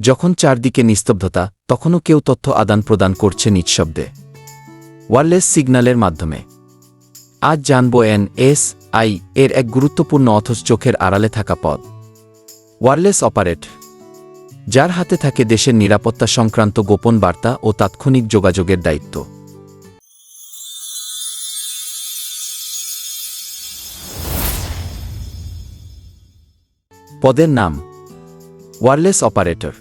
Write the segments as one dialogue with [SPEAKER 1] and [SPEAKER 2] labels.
[SPEAKER 1] যখন চারদিকে নিস্তব্ধতা, তখনও কেউ তথ্য আদান প্রদান করছে নিঃশব্দে। ওয়ারলেস সিগন্যালের মাধ্যমে। আজ জানব এন এস আই এর এক গুরুত্বপূর্ণ অথচ চোখের আড়ালে থাকা পদ। Wireless operate. যার হাতে থাকে দেশের নিরাপত্তা সংক্রান্ত গোপন বার্তা ও তাৎক্ষণিক যোগাযোগের দায়িত্ব। পদের নাম। Wireless operator.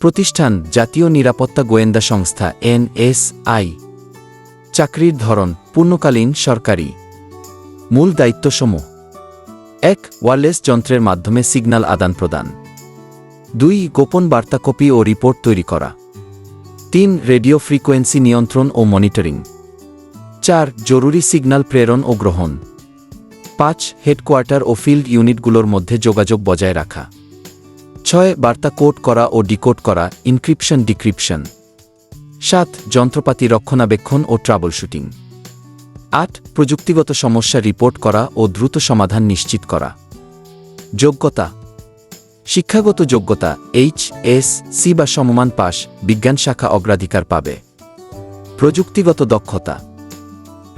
[SPEAKER 1] প্রতিষ্ঠান জাতীয় নিরাপত্তা গোয়েন্দা সংস্থা এনএসআই চাকরির ধরন পূর্ণকালীন সরকারি। মূল দায়িত্বসমূহ। এক, ওয়ারলেস যন্ত্রের মাধ্যমে সিগন্যাল আদান প্রদান। দুই, গোপন বার্তা কপি ও রিপোর্ট তৈরি করা। তিন, রেডিও ফ্রিকোয়েন্সি নিয়ন্ত্রণ ও মনিটরিং। চার, জরুরি সিগন্যাল প্রেরণ ও গ্রহণ। পাঁচ, হেডকোয়ার্টার ও ফিল্ড ইউনিটগুলোর মধ্যে যোগাযোগ বজায় রাখা। ছয় বার্তা কোড করা ও ডিকোড করা, ইনক্রিপশন, ডিক্রিপশন। সাত, যন্ত্রপাতি রক্ষণাবেক্ষণ ও ট্রাবল শুটিং আট, প্রযুক্তিগত সমস্যা রিপোর্ট করা ও দ্রুত সমাধান নিশ্চিত করা। যোগ্যতা। শিক্ষাগত যোগ্যতা, এইচ, এস, সি বা সমমান পাস, বিজ্ঞান শাখা অগ্রাধিকার পাবে। প্রযুক্তিগত দক্ষতা।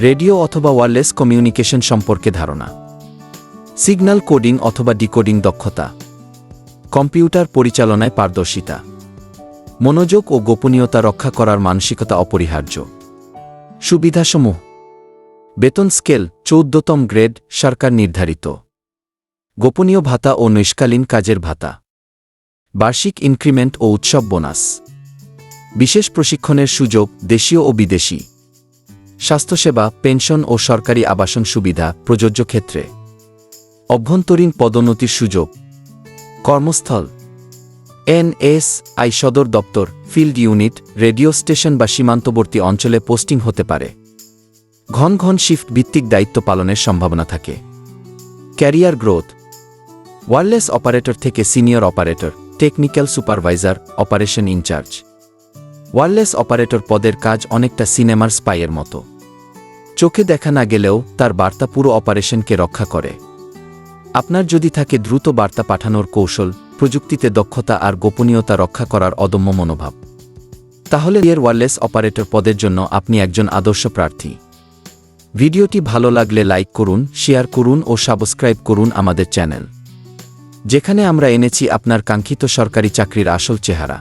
[SPEAKER 1] রেডিও অথবা ওয়ারলেস কমিউনিকেশন সম্পর্কে ধারণা। সিগন্যাল কোডিং অথবা ডিকোডিং দক্ষতা। কম্পিউটার পরিচালনায় পারদর্শিতা, মনোযোগ ও গোপনীয়তা রক্ষা করার মানসিকতা অপরিহার্য। সুবিধাসমূহ, বেতন স্কেল চৌদ্দতম গ্রেড, সরকার নির্ধারিত। গোপনীয় ভাতা ও নৈষ্কালীন কাজের ভাতা। বার্ষিক ইনক্রিমেন্ট ও উৎসব বোনাস। বিশেষ প্রশিক্ষণের সুযোগ দেশীয় ও বিদেশি। স্বাস্থ্যসেবা, পেনশন ও সরকারি আবাসন সুবিধা প্রযোজ্য ক্ষেত্রে। অভ্যন্তরীণ পদোন্নতির সুযোগ কর্মস্থল। এনএস আই সদর দপ্তর, ফিল্ড ইউনিট, রেডিও স্টেশন বা সীমান্তবর্তী অঞ্চলে পোস্টিং হতে পারে। ঘন ঘন শিফট ভিত্তিক দায়িত্ব পালনের সম্ভাবনা থাকে। Career growth. ওয়ারলেস অপারেটর থেকে senior operator, technical supervisor, operation in charge. Wireless operator পদের কাজ অনেকটা সিনেমার স্পাইয়ের মতো। চোখে দেখা না গেলেও তার বার্তা পুরো অপারেশনকে রক্ষা করে। আপনার যদি থাকে দ্রুত বার্তা পাঠানোর কৌশল, প্রযুক্তিতে দক্ষতা আর গোপনীয়তা রক্ষা করার অদম্য মনোভাব। তাহলে এর ওয়ারলেস অপারেটর পদের জন্য আপনি একজন আদর্শ প্রার্থী। ভিডিওটি ভালো লাগলে লাইক করুন শেয়ার করুন ও সাবস্ক্রাইব করুন আমাদের চ্যানেল যেখানে আমরা এনেছি আপনার কাঙ্ক্ষিত সরকারি চাকরির আসল চেহারা।